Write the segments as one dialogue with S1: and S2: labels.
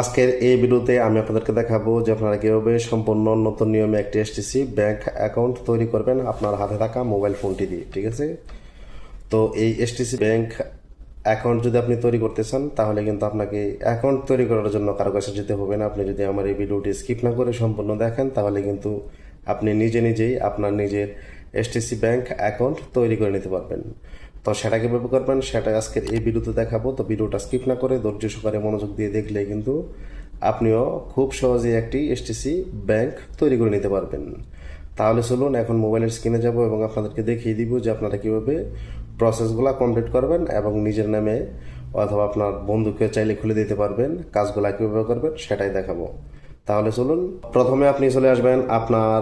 S1: আজকের এই ভিডিওতে আমি আপনাদেরকে দেখাবো যে আপনারা কীভাবে সম্পূর্ণ নতুন নিয়মে একটি এসটিসি ব্যাংক অ্যাকাউন্ট তৈরি করবেন আপনার হাতে থাকা মোবাইল ফোনটি দিয়ে, ঠিক আছে? তো এই এসটিসি ব্যাংক অ্যাকাউন্ট যদি আপনি তৈরি করতে চান, তাহলে কিন্তু আপনাকে অ্যাকাউন্ট তৈরি করার জন্য কারও কাছে যেতে হবে না। আপনি যদি আমার এই ভিডিওটি স্কিপ না করে সম্পূর্ণ দেখেন, তাহলে কিন্তু আপনি নিজে নিজেই আপনার নিজের এসটিসি ব্যাংক অ্যাকাউন্ট তৈরি করে নিতে পারবেন। তো সেটা কীভাবে করবেন, সেটা আজকের এই ভিডিওতে দেখাবো। তো ভিডিওটা স্কিপ না করে ধৈর্য সহকারে মনোযোগ দিয়ে দেখলে কিন্তু আপনিও খুব সহজেই একটি এসটিসি ব্যাংক তৈরি করে নিতে পারবেন। তাহলে চলুন, এখন মোবাইলের স্ক্রিনে যাব এবং আপনাদেরকে দেখিয়ে দিব যে আপনারা কীভাবে প্রসেসগুলো কমপ্লিট করবেন এবং নিজের নামে অথবা আপনার বন্ধুকে চাইলে খুলে দিতে পারবেন, কাজগুলো কীভাবে করবেন সেটাই দেখাবো। তাহলে চলুন, প্রথমে আপনি চলে আসবেন আপনার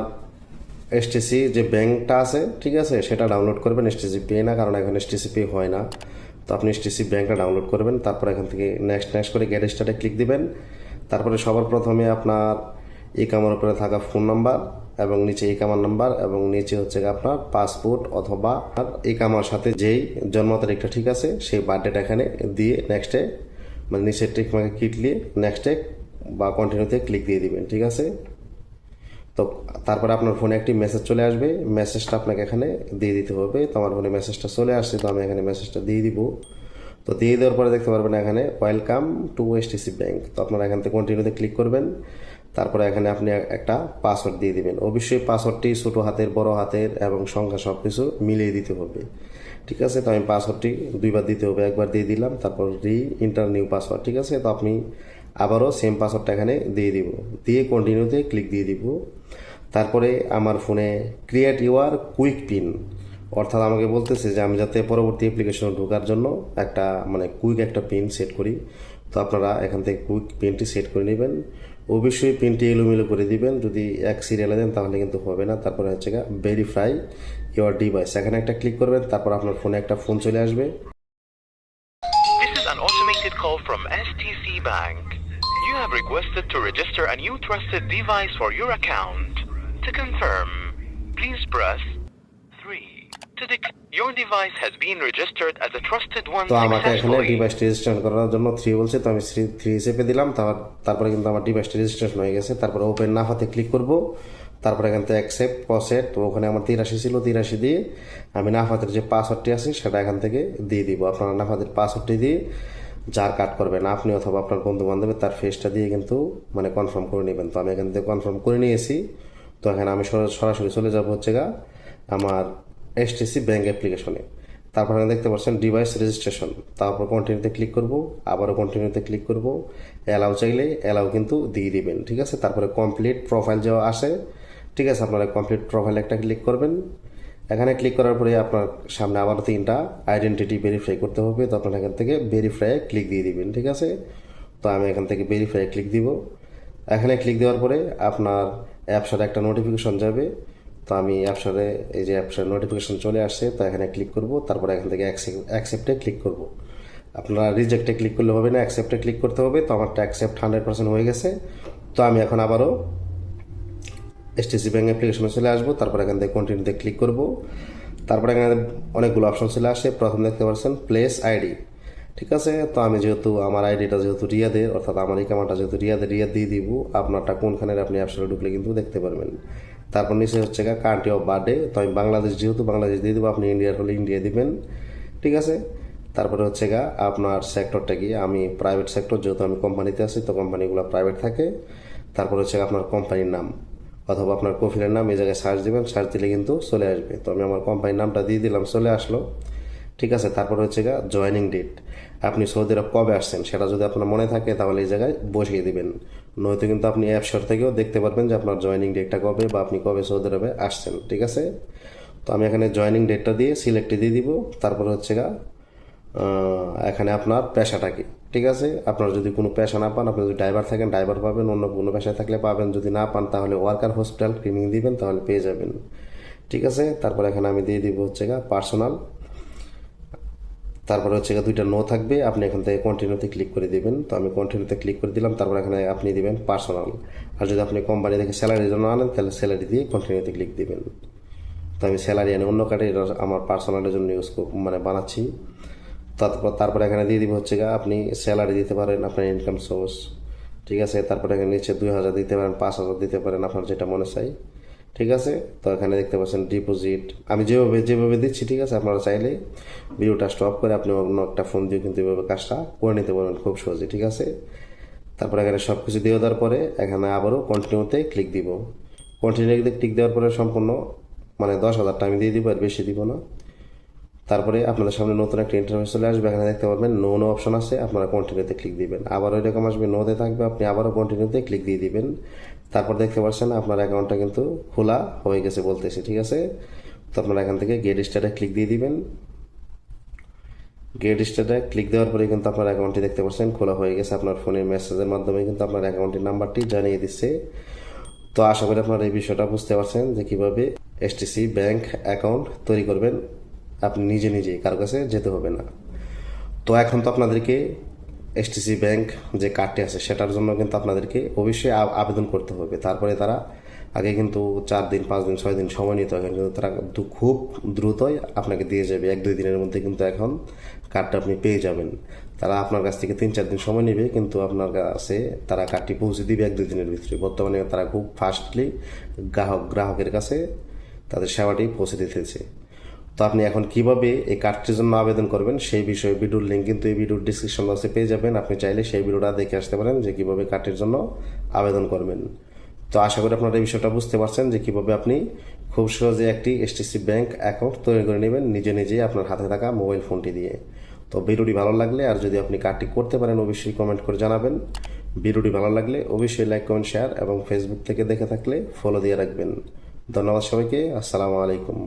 S1: এসটিসি যে ব্যাংকটা আছে, ঠিক আছে, সেটা ডাউনলোড করবেন এসটিসি পে না, কারণ এখন এসটিসি পে হয় না। তো আপনি এসটিসি ব্যাংকটা ডাউনলোড করবেন, তারপর এখান থেকে নেক্সট নেক্সট করে গেট স্টার্টে ক্লিক দিবেন। তারপরে সবার প্রথমে আপনার ই কামার উপরে থাকা ফোন নাম্বার এবং নিচে ই কামার নাম্বার এবং নিচে হচ্ছে আপনার পাসপোর্ট অথবা ই কামার সাথে যেই জন্ম তারিখটা ঠিক আছে, সেই বার্থডেটা এখানে দিয়ে নেক্সটে মানে নিচের টিক মাকে ক্লিক নেক্সটে বা কন্টিনিউতে ক্লিক দিয়ে দিবেন, ঠিক আছে? তো তারপরে আপনার ফোনে একটি মেসেজ চলে আসবে। মেসেজটা আপনাকে এখানে দিয়ে দিতে হবে। তো আমার ফোনে মেসেজটা চলে আসছে, তো আমি এখানে মেসেজটা দিয়ে দিব। তো দিয়ে দেওয়ার পরে দেখতে পারবেন এখানে ওয়েলকাম টু এসটিসি ব্যাংক তো আপনারা এখান থেকে কন্টিনিউতে ক্লিক করবেন। তারপরে এখানে আপনি একটা পাসওয়ার্ড দিয়ে দিবেন। অবশ্যই পাসওয়ার্ডটি ছোটো হাতের, বড় হাতের এবং সংখ্যা সব কিছু মিলিয়ে দিতে হবে। ঠিক আছে? তো আমি পাসওয়ার্ডটি দুইবার দিতে হবে, একবার দিয়ে দিলাম, তারপর রি ইন্টার নিউ পাসওয়ার্ড ঠিক আছে? তো আপনি আবারও সেম পাসওয়ার্ডটা এখানে দিয়ে দিব। দিয়ে কন্টিনিউতে ক্লিক দিয়ে দিব। তারপরে আমার ফোনে ক্রিয়েট ইউর কুইক পিন অর্থাৎ আমাকে বলতেছে যে আমি যাতে পরবর্তী অ্যাপ্লিকেশনে ঢোকার জন্য একটা মানে কুইক একটা পিন সেট করি। তো আপনারা এখান থেকে কুইক পিনটি সেট করে নেবেন। অবশ্যই পিনটি এলোমেলো করে দিবেন। যদি এক সিরিয়ালে দেন তাহলে কিন্তু হবে না। তারপরে হচ্ছে ভেরিফাই ইউর ডিভাইস এখানে একটা ক্লিক করবেন, তারপর আপনার ফোনে একটা ফোন চলে আসবে.
S2: You have requested to register a new trusted device for your account. To confirm, please press 3. To dec- your device has been registered as a trusted one
S1: তো আমাকে এখানে. ডিভাইসটি রেজিস্ট্রেশন করার জন্য থ্রি বলছে তো আমি থ্রি চেপে দিলাম তার তারপরে কিন্তু আমার ডিভাইসটি রেজিস্ট্রেশন হয়ে গেছে তারপরে ওপেন নাফাতে ক্লিক করব তারপরে এখান থেকে অ্যাকসেপ্ট প্রসেট তো ওখানে আমার তিরাশি ছিল তিরাশি দিয়ে আমি নাফাতের যে পাসওয়ার্ডটি আছে সেটা এখান থেকে দিয়ে দিব আপনারা নাফাতের পাসওয়ার্ডটি দিয়ে যার কাট করবেন আপনি অথবা আপনার বন্ধু বান্ধবের তার ফেসটা দিয়ে কিন্তু মানে কনফার্ম করে নেবেন তো আমি এখান থেকে কনফার্ম করে নিয়েছি তো এখানে আমি সরা- সরাসরি চলে যাব হচ্ছে গা আমার এসটিসি ব্যাংক অ্যাপ্লিকেশনে তারপর এখানে দেখতে পাচ্ছেন ডিভাইস রেজিস্ট্রেশন তারপর কন্টিনিউতে ক্লিক করব, আবারও কন্টিনিউতে ক্লিক করব। অ্যালাউ চাইলে অ্যালাউ কিন্তু দিয়ে দিবেন, ঠিক আছে? তারপরে কমপ্লিট প্রোফাইল যাওয়া আসে, ঠিক আছে? আপনারা কমপ্লিট প্রোফাইল একটা ক্লিক করবেন। এখানে ক্লিক করার পরে আপনার সামনে আবার তিনটা আইডেন্টিটি ভেরিফাই করতে হবে। তো আপনারা এখান থেকে ভেরিফাই ক্লিক দিয়ে দিবেন, ঠিক আছে? তো আমি এখান থেকে ভেরিফাই ক্লিক দিব। এখানে ক্লিক দেওয়ার পরে আপনার অ্যাপসারে একটা নোটিফিকেশন যাবে। তো আমি অ্যাপসারে এই যে অ্যাপসার নোটিফিকেশন চলে আসছে, তো এখানে ক্লিক করব, তারপরে এখান থেকে অ্যাকসেপ্টে ক্লিক করব। আপনারা রিজেক্টে ক্লিক করলে হবে না অ্যাকসেপ্টে ক্লিক করতে হবে। তো আমারটা অ্যাকসেপ্ট হান্ড্রেড পার্সেন্ট হয়ে গেছে। তো আমি এখন আবারও এসটিসি ব্যাঙ্ক অ্যাপ্লিকেশনে চলে আসব, তারপর এখান থেকে কন্টিনিউতে ক্লিক করব। তারপরে এখানে অনেকগুলো অপশন চলে আসে। প্রথম দেখতে পাচ্ছেন প্লেস আইডি ঠিক আছে? তো আমি যেহেতু আমার আইডিটা যেহেতু রিয়াদের, অর্থাৎ আমার এই কামাটা যেহেতু রিয়াদের, রিয়াদ দিয়ে দিব। আপনারটা কোনখানের আপনি অ্যাপসে ঢুকলে কিন্তু দেখতে পারবেন। তারপর নিচে হচ্ছে গা কান্ট্রি অফ বার্থডে তো আমি বাংলাদেশ, যেহেতু বাংলাদেশ দিয়ে দেবো, আপনি ইন্ডিয়ার হলে ইন্ডিয়া দিবেন। ঠিক আছে? তারপরে হচ্ছে গা আপনার সেক্টরটা কি আমি প্রাইভেট সেক্টর যেহেতু আমি কোম্পানিতে আছি, তো কোম্পানিগুলো প্রাইভেট থাকে। তারপর হচ্ছে আপনার কোম্পানির নাম, অথবা আপনার কফিলের নাম এই জায়গায় সার্চ দিবেন। সার্চ দিলে কিন্তু চলে আসবে। তো আমি আমার কোম্পানির নামটা দিয়ে দিলাম, চলে আসলো। ঠিক আছে? তারপর হচ্ছে গা জয়নিং ডেট আপনি সৌদি আরব কবে আসছেন? সেটা যদি আপনার মনে থাকে, তাহলে এই জায়গায় বসিয়ে দিবেন। নয়তো কিন্তু আপনি অ্যাপসর থেকেও দেখতে পারবেন যে আপনার জয়নিং ডেটটা কবে বা আপনি কবে সৌদি আরবে আসছেন। ঠিক আছে? তো আমি এখানে জয়নিং ডেটটা দিয়ে সিলেক্টে দিয়ে দিব। তারপর হচ্ছে গা এখানে আপনার পেশাটা কি? ঠিক আছে? আপনার যদি কোনো পেশা না পান, আপনি যদি ড্রাইভার থাকেন ড্রাইভার পাবেন। অন্য কোনো পেশায় থাকলে পাবেন। যদি না পান, তাহলে ওয়ার্কার হসপিটাল ক্লিনিং দিবেন, তাহলে পেয়ে যাবেন। ঠিক আছে? তারপর এখানে আমি দিয়ে দিব হচ্ছে গা পার্সোনাল তারপরে হচ্ছে দুইটা নো থাকবে। আপনি এখান থেকে কন্টিনিউতে ক্লিক করে দিবেন। তো আমি কন্টিনিউতে ক্লিক করে দিলাম। তারপর এখানে আপনি দিবেন পার্সোনাল আর যদি আপনি কোম্পানি থেকে স্যালারির জন্য আনেন, তাহলে স্যালারি দিয়ে কন্টিনিউতে ক্লিক দিবেন। তো আমি স্যালারি আনি অন্য কার্ডে আমার পার্সোনালের জন্য ইউজ মানে বানাচ্ছি। তারপর, তারপরে এখানে দিয়ে দিব হচ্ছে আপনি স্যালারি দিতে পারেন আপনার ইনকাম সোর্স ঠিক আছে? তারপরে এখানে নিচে দুই হাজার দিতে পারেন, পাঁচ হাজার দিতে পারেন, আপনার যেটা মনে চাই। ঠিক আছে? তো এখানে দেখতে পাচ্ছেন ডিপোজিট আমি যেভাবে যেভাবে দিচ্ছি, ঠিক আছে? আপনারা চাইলে ভিডিওটা স্টপ করে আপনি অন্য একটা ফোন দিয়ে কিন্তু এভাবে কাজটা করে নিতে পারবেন খুব সহজে, ঠিক আছে? তারপরে এখানে সব কিছু দিয়ে দেওয়ার পরে এখানে আবারও কন্টিনিউতে ক্লিক দিব। কন্টিনিউতে ক্লিক দেওয়ার পরে সম্পূর্ণ মানে দশ হাজারটা আমি দিয়ে দিব, আর বেশি দিব না। তারপরে আপনাদের সামনে নতুন একটা ইন্টারফেস চলে আসবে। এখানে দেখতে পারবেন নো নো অপশন আছে। আপনারা কন্টিনিউতে ক্লিক দিবেন। আবার ওই রকম আসবে নোতে থাকবে। আপনি আবারও কন্টিনিউতে ক্লিক দিয়ে দিবেন। তারপর দেখতে পাচ্ছেন আপনার অ্যাকাউন্টটা কিন্তু খোলা হয়ে গেছে বলতেছে, ঠিক আছে? তো আপনারা এখান থেকে গেট স্টারে ক্লিক দিয়ে দিবেন। গেট স্টারে ক্লিক দেওয়ার পরে কিন্তু আপনার অ্যাকাউন্টটি দেখতে পাচ্ছেন খোলা হয়ে গেছে। আপনার ফোনের মেসেজের মাধ্যমে কিন্তু আপনার অ্যাকাউন্টের নাম্বারটি জানিয়ে দিচ্ছে। তো আশা করি আপনারা এই বিষয়টা বুঝতে পারছেন যে কীভাবে এসটিসি ব্যাংক অ্যাকাউন্ট তৈরি করবেন। আপনি নিজে নিজেই, কারও কাছে যেতে হবে না। তো এখন তো আপনাদেরকে এসটিসি ব্যাংক যে কার্ডটি আছে, সেটার জন্য কিন্তু আপনাদেরকে অবশ্যই আবেদন করতে হবে। তারপরে তারা আগে কিন্তু চার দিন, পাঁচ দিন, ছয় দিন সময় নিতে হয় কিন্তু তারা খুব দ্রুতই আপনাকে দিয়ে যাবে। এক, দুই দিনের মধ্যে কিন্তু এখন কার্ডটা আপনি পেয়ে যাবেন। তারা আপনার কাছ থেকে তিন, চার দিন সময় নেবে, কিন্তু আপনার কাছে তারা কার্ডটি পৌঁছে দিবে এক, দুই দিনের ভিতরে। বর্তমানে তারা খুব ফাস্টলি গ্রাহক গ্রাহকের কাছে তাদের সেবাটি পৌঁছে দিতেছে। তো আপনি এখন কীভাবে এই কার্ডটির জন্য আবেদন করবেন সেই বিষয়ে ভিডিওর লিঙ্ক কিন্তু এই ভিডিওর ডিসক্রিপশন বক্সে পেয়ে যাবেন। আপনি চাইলে সেই ভিডিওটা দেখে আসতে পারেন যে কীভাবে কার্ডটির জন্য আবেদন করবেন। তো আশা করি আপনারা এই বিষয়টা বুঝতে পারছেন যে কীভাবে আপনি খুব সহজে একটি এসটিসি ব্যাংক অ্যাকাউন্ট তৈরি করে নেবেন নিজে নিজেই আপনার হাতে থাকা মোবাইল ফোনটি দিয়ে। তো ভিডিওটি ভালো লাগলে আর যদি আপনি কার্ডটি করতে পারেন অবশ্যই কমেন্ট করে জানাবেন। ভিডিওটি ভালো লাগলে অবশ্যই লাইক কমেন্ট শেয়ার এবং ফেসবুক থেকে দেখে থাকলে ফলো দিয়ে রাখবেন। ধন্যবাদ সবাইকে, আসসালামু আলাইকুম।